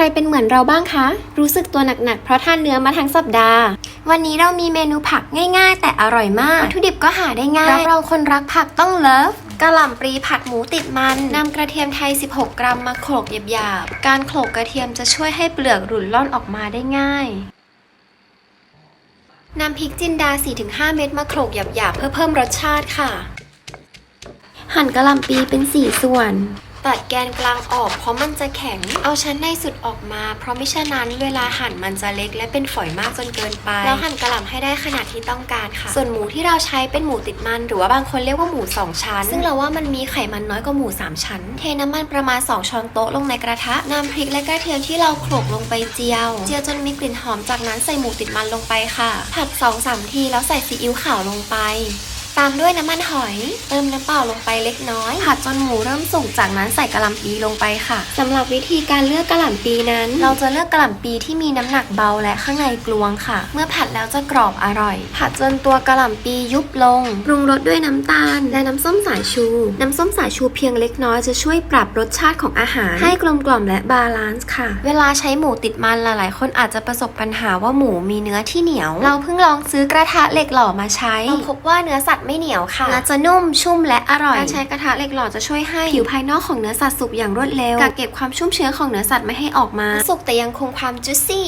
รเป็นเหมือนเราบ้างคะ รู้สึกตัวหนักๆ เพราะทานเนื้อมาทั้งสัปดาห์ วันนี้เรามีเมนูผักง่ายๆ แต่อร่อยมาก วัตถุดิบก็หาได้ง่าย รับรองคนรักผักต้องเลิฟกะหล่ำปลีผัดหมูติดมันนำกระเทียมไทย 16 กรัมมาโขลกหยาบๆ การโขลกกระเทียมจะช่วยให้เปลือกหลุดล่อนออกมาได้ง่ายนำพริกจินดา 4-5 เม็ดมาโขลกหยาบๆ เพื่อเพิ่มรสชาติค่ะ หั่นกะหล่ำปีเป็น 4 ส่วน ตัดแกนกลางออกเพราะมันจะแข็ง เอาชั้นในสุดออกมา เพราะไม่เช่นนั้นเวลาหั่นมันจะเล็กและเป็นฝอยมากจนเกินไป แล้วหั่นกระหล่ำให้ได้ขนาดที่ต้องการค่ะ ส่วนหมูที่เราใช้เป็นหมูติดมัน หรือว่าบางคนเรียกว่าหมู 2 ชั้น ซึ่งเราว่ามันมีไขมันน้อยกว่าหมู 3 ชั้น เทน้ำมันประมาณ 2 ช้อนโต๊ะลงในกระทะนำพริกและกระเทียมที่เราโขลกลงไปเจียว เจียวจนมีกลิ่นหอมจากนั้นใส่หมูติดมันลงไปค่ะ ผัด2-3ทีแล้วใส่ซีอิ๊วขาวลงไป ตามด้วยน้ำมันหอย เติมน้ำเปล่าลงไปเล็กน้อย ผัดจนหมูเริ่มสุกจากนั้นใส่กระหล่ำปีลงไปค่ะสำหรับวิธีการเลือกกระหล่ำปีนั้น เราจะเลือกกระหล่ำปีที่มีน้ำหนักเบาและข้างในกลวงค่ะ เมื่อผัดแล้วจะกรอบอร่อย ผัดจนตัวกระหล่ำปียุบลงปรุงรสด้วยน้ำตาล และน้ำส้มายชู น้ำส้มสายชูเพียงเล็กน้อยจะช่วยปรับรสชาติของอาหาร ให้กลมกล่อมและบาลานซ์ค่ะ เวลาใช้หมูติดมันหลายๆ คนอาจจะประสบปัญหาว่าหมูมีเนื้อที่เหนียว เราเพิ่งลองซื้อกระทะเหล็กหล่อมาใช้เราพบว่าเนื้อสัตว์ไม่เหนียวค่ะเนื้อจะนุ่มชุ่มและอร่อยการใช้กระทะเหล็กหล่อจะช่วยให้ผิวภายนอกของเนื้อสัตว์สุกอย่างรวดเร็วกักเก็บความชุ่มชื้นของเนื้อสัตว์ไม่ให้ออกมา สุกแต่ยังคงความจุซี่